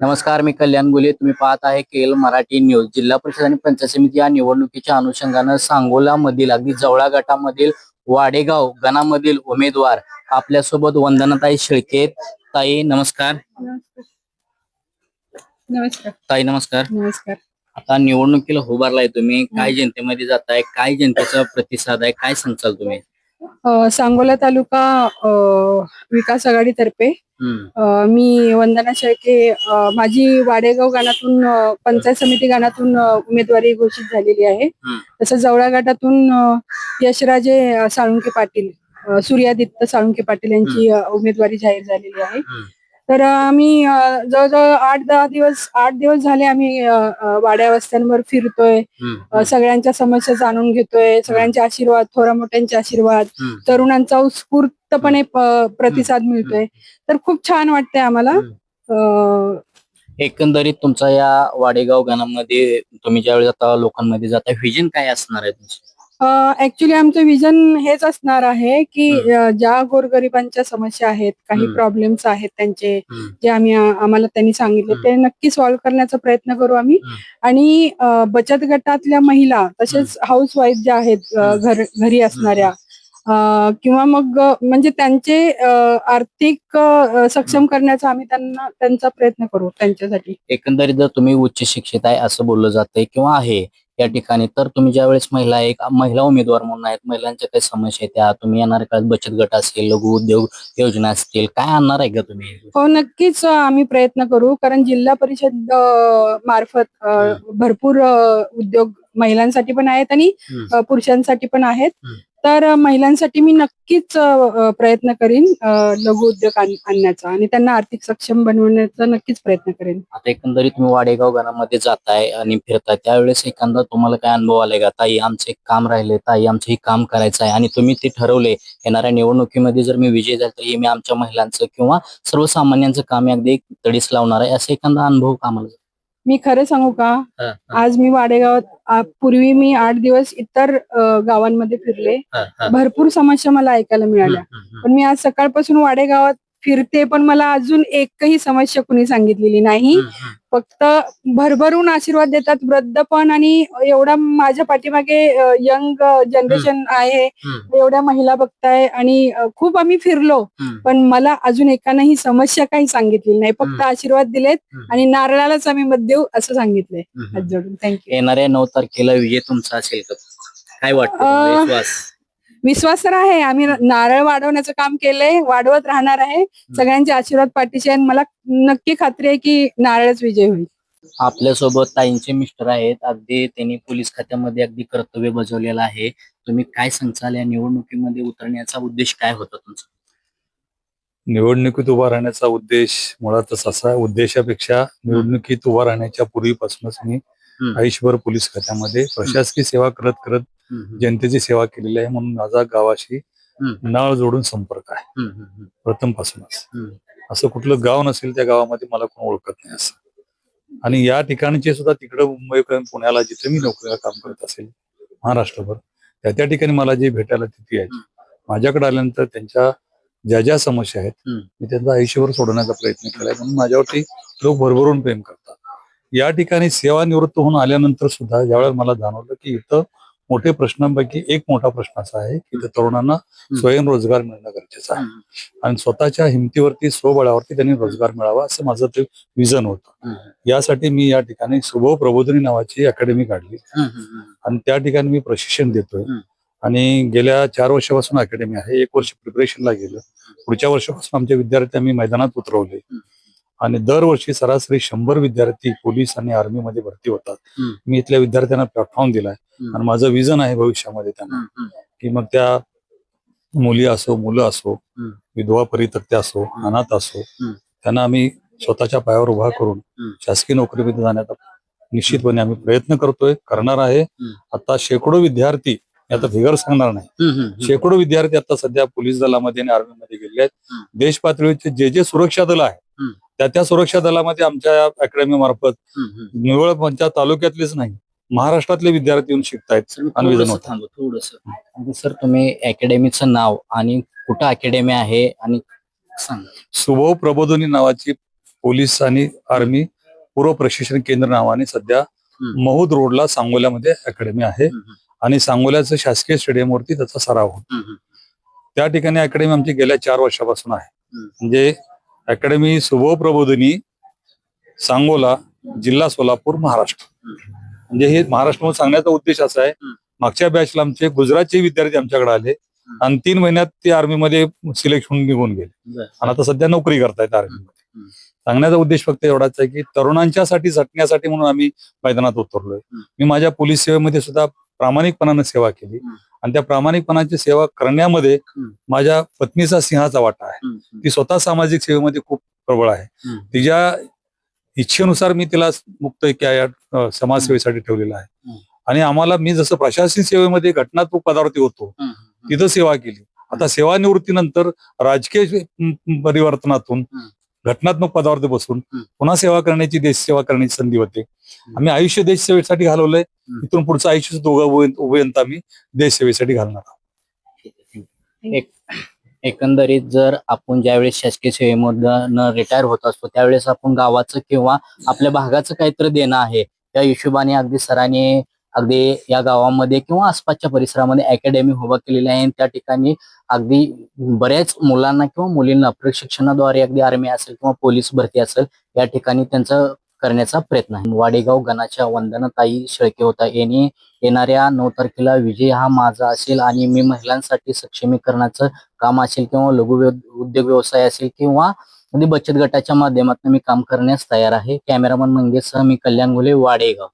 नमस्कार मी कल्याण गुले. तुम्ही पाहत आहे केल मराठी न्यूज. जिल्हा परिषद आणि पंचायत समिती या निवडणुकीच्या अनुषंगानं सांगोला मधील अगदी जवळा गटामधील वाडेगाव गणामधील उमेदवार आपल्यासोबत वंदनाताई शेळके ताई नमस्कार. नमस्कार. ताई नमस्कार. नमस्कार. आता निवडणुकीला उभारलाय तुम्ही. काय जनतेमध्ये जाताय? काय जनतेचा प्रतिसाद आहे? काय सांगचाल तुम्ही? सांगोला तालुका विकास आघाडीतर्फे मी वंदना शेळके माझी वाडेगाव गाणातून अ, पंचायत समिती गाणातून अ, उमेदवारी घोषित झालेली आहे. तसंच जवळा गटातून यशराजे साळुंके पाटील सूर्यादित्य साळुंके पाटील यांची उमेदवारी जाहीर झालेली आहे. तर आम्ही जवळजवळ आठ दहा दिवस आठ दिवस झाले आम्ही वाड्या वस्त्यांवर फिरतोय. सगळ्यांच्या समस्या जाणून घेतोय सगळ्यांचे आशीर्वाद थोरा मोठ्यांचे आशीर्वाद तरुणांचा उत्स्फूर्तपणे प्रतिसाद मिळतोय. तर खूप छान वाटतंय आम्हाला. एकंदरीत तुमचा या वाडेगाव गणामध्ये तुम्ही ज्यावेळी आता लोकांमध्ये जाता व्हिजन काय असणार आहे तुमचं? ऍक्च्युली आमचं विजन हेच असणार आहे की ज्या गोरगरिबांच्या समस्या आहेत काही. प्रॉब्लेम्स आहेत त्यांचे जे आम्ही आम्हाला त्यांनी सांगितले. ते नक्की सॉल्व्ह करण्याचा प्रयत्न करू आम्ही. आणि बचत गटातल्या महिला तसेच हाऊस वाईफ ज्या आहेत. घर घरी असणाऱ्या किंवा मग म्हणजे त्यांचे आर्थिक सक्षम करण्याचा आम्ही त्यांना त्यांचा प्रयत्न करू त्यांच्यासाठी एकंदरीत जर तुम्ही उच्च शिक्षित आहे असं बोललं जातंय किंवा आहे या ठिकाणी. तर तुम्ही ज्यावेळेस महिला एक महिला उमेदवार म्हणून आहेत महिलांच्या काही समस्या आहेत त्या तुम्ही येणाऱ्या काळात बचत गट असेल लघु उद्योग योजना असतील काय आणणार आहे का तुम्ही? हो नक्कीच आम्ही प्रयत्न करू. कारण जिल्हा परिषद मार्फत. भरपूर उद्योग महिलांसाठी पण आहेत आणि पुरुषांसाठी पण आहेत. तर महिलांसाठी मी नक्कीच प्रयत्न करीन लघु उद्योग आण- आणण्याचा आणि त्यांना आर्थिक सक्षम बनवण्याचा नक्कीच प्रयत्न करेन. आता एकंदरीत तुम्ही वाडेगाव घरामध्ये जाताय आणि फिरताय त्यावेळेस एखादा तुम्हाला काय अनुभव आलाय का? ताई आमचं एक काम राहिले ताई आमचं हे काम करायचं आहे आणि तुम्ही ते ठरवले. येणाऱ्या निवडणुकीमध्ये जर मी विजय झाला तर हे मी आमच्या महिलांचं किंवा सर्वसामान्यांचं काम अगदी एक तडीस लावणार आहे असा एखादा अनुभव कामाला मी खरं सांगू का? आज मी वाडेगावात आ, पूर्वी मी आठ दिवस इतर अ, गावांमध्ये फिरले. भरपूर समस्या मला ऐकायला मिळाल्या. पण मी आज सकाळपासून वाडेगावात फिरते पण मला अजून एकही समस्या कुणी सांगितलेली नाही. फक्त भरभरून आशीर्वाद देतात वृद्ध पण आणि एवढा माझ्या पाठीमागे यंग जनरेशन आहे. एवढ्या महिला बघताय आणि खूप आम्ही फिरलो. पण मला अजून एकानंही समस्या काही सांगितलेली नाही. फक्त. आशीर्वाद दिलेत आणि नारळालाच आम्ही मत देऊ असं सांगितलंय. जोडून. थँक्यू येणाऱ्या नऊ तारखेला विजय तुमचा असेल का? काय वाटतं विश्वास तर आहे. आम्ही नारळ वाढवण्याचं काम केलंय वाढवत राहणार आहे. सगळ्यांचे आशीर्वाद पाठीशी आहे. आणि मला नक्की खात्री आहे की नारळच विजय होईल. आपल्यासोबत ताईंचे मिस्टर आहेत. अगदी त्यांनी पोलीस खात्यामध्ये अगदी कर्तव्य बजावलेलं आहे. तुम्ही काय सांगचाल या निवडणुकीमध्ये उतरण्याचा उद्देश काय होता तुमचा? निवडणुकीत उभा राहण्याचा उद्देश मुळातच असा आहे. उद्देशापेक्षा निवडणुकीत उभा राहण्याच्या पूर्वीपासूनच मी. आयुष्यभर पोलीस खात्यामध्ये प्रशासकीय सेवा करत करत जनतेची सेवा केलेली आहे म्हणून माझा गावाशी. नळ जोडून संपर्क आहे. प्रथमपासूनच. असं कुठलं गाव नसेल त्या गावामध्ये मला कोण ओळखत नाही असं. आणि या ठिकाणचे सुद्धा तिकडं मुंबईपर्यंत पुण्याला जिथे मी नोकरीला काम करत असेल महाराष्ट्रभर त्या त्या ठिकाणी मला जे भेटायला तिथे आहे माझ्याकडे आल्यानंतर त्यांच्या ज्या ज्या समस्या आहेत. मी त्यांचा आयुष्यभर सोडवण्याचा प्रयत्न केलाय म्हणून माझ्यावरती लोक भरभरून प्रेम करतात. या ठिकाणी सेवानिवृत्त होऊन आल्यानंतर सुद्धा ज्यावेळेस मला जाणवलं की इथं मोठे प्रश्नांपैकी एक मोठा प्रश्न असा आहे की इथं तरुणांना स्वयंरोजगार मिळणं गरजेचं आहे. आणि स्वतःच्या हिमतीवरती स्वबळावरती त्यांनी रोजगार मिळावा असं माझं ते विजन होतं. यासाठी मी या ठिकाणी सुभव प्रबोधिनी नावाची अकॅडमी काढली. आणि त्या ठिकाणी मी प्रशिक्षण देतोय. आणि गेल्या चार वर्षापासून अकॅडमी आहे. एक वर्ष प्रिपरेशनला गेलं. पुढच्या वर्षापासून आमच्या विद्यार्थी आम्ही मैदानात उतरवले. आणि दरवर्षी सरासरी शंभर विद्यार्थी पोलीस आणि आर्मीमध्ये भरती होतात. मी इथल्या विद्यार्थ्यांना प्लॅटफॉर्म दिलाय. आणि माझं विजन आहे भविष्यामध्ये त्यांना. की मग त्या मुली असो मुलं असो. विधवा परित्यक्त्या असो. अनाथ असो. त्यांना आम्ही स्वतःच्या पायावर उभा करून. शासकीय नोकरीमध्ये जाण्याचा निश्चितपणे आम्ही प्रयत्न करतोय करणार आहे. आता शेकडो विद्यार्थी आता फिगर सांगणार नाही. शेकडो विद्यार्थी आता सध्या पोलीस दलामध्ये आणि आर्मीमध्ये गेले आहेत. देश पातळीचे जे जे सुरक्षा दल आहे. त्या त्या सुरक्षा दलामध्ये आमच्या अकॅडमी मार्फत. निवळ पंचायत तालुक्यातलेच नाही महाराष्ट्रातले विद्यार्थी येऊन शिकतायत थोडंसं सर तुम्ही अकॅडमीचं नाव आणि कुठं अकॅडमी आहे आणि सांग. सुभव प्रबोधिनी नावाची पोलीस आणि आर्मी पूर्व प्रशिक्षण केंद्र नावाने सध्या. महूद रोडला सांगोल्यामध्ये अकॅडमी आहे आणि सांगोल्याचं शासकीय स्टेडियमवरती त्याचा सराव होतो. त्या ठिकाणी अकॅडमी आमची गेल्या चार वर्षापासून आहे. म्हणजे अकॅडमी शुभ प्रबोधिनी सांगोला जिल्हा सोलापूर महाराष्ट्र. म्हणजे हे महाराष्ट्र सांगण्याचा उद्देश असा आहे. मागच्या बॅचला आमचे गुजरातचे विद्यार्थी आमच्याकडे आले. आणि तीन महिन्यात ते आर्मीमध्ये सिलेक्ट होऊन निघून गेले. आणि आता सध्या नोकरी करतायत आर्मीमध्ये. सांगण्याचा उद्देश फक्त एवढाच आहे की तरुणांच्यासाठी झटण्यासाठी म्हणून आम्ही मैदानात उतरलोय. मी माझ्या पोलीस सेवेमध्ये सुद्धा प्रामाणिकपणानं सेवा केली. आणि त्या प्रामाणिकपणाची सेवा करण्यामध्ये. माझ्या पत्नीचा सिंहाचा वाटा आहे ती स्वतः सामाजिक सेवेमध्ये खूप प्रबळ आहे. तिच्या इच्छेनुसार मी तिला मुक्त या समाजसेवेसाठी ठेवलेला आहे. आणि आम्हाला मी जसं प्रशासकीय सेवेमध्ये घटनात्मक पदावरती होतो तिथं सेवा केली आता सेवानिवृत्तीनंतर राजकीय परिवर्तनातून. घटनात्मक पदावरती बसून. पुन्हा सेवा करण्याची देश सेवा करण्याची संधी होते आम्ही आयुष्य देश सेवेसाठी घालवलंय. इथून पुढचं आयुष्य दोघं उभय- उभयंत आम्ही देश सेवेसाठी घालणार आहोत. एक एकंदरीत जर आपण ज्यावेळेस शासकीय सेवेमधून रिटायर होत असतो त्यावेळेस आपण गावाचं किंवा आपल्या भागाचं काहीतरी देणं आहे त्या हिशोबाने अगदी सरांनी अगदी या गावामध्ये किंवा आसपासच्या परिसरामध्ये अकॅडमी उभा केलेली आहे. त्या ठिकाणी अगदी बऱ्याच मुलांना किंवा मुलींना प्रशिक्षणाद्वारे अगदी आर्मी असेल किंवा पोलीस भरती असेल या ठिकाणी त्यांचा करण्याचा प्रयत्न आहे. वाडेगाव गणाच्या वंदनताई शेळके होता. यांनी येणाऱ्या नऊ तारखेला विजय हा माझा असेल आणि मी महिलांसाठी सक्षमीकरणाचं काम असेल किंवा लघु उद्योग व्यवसाय असेल किंवा बचत गटाच्या माध्यमातून मी काम करण्यास तयार आहे. कॅमेरामन मंगेशसह मी कल्याण घुले वाडेगाव.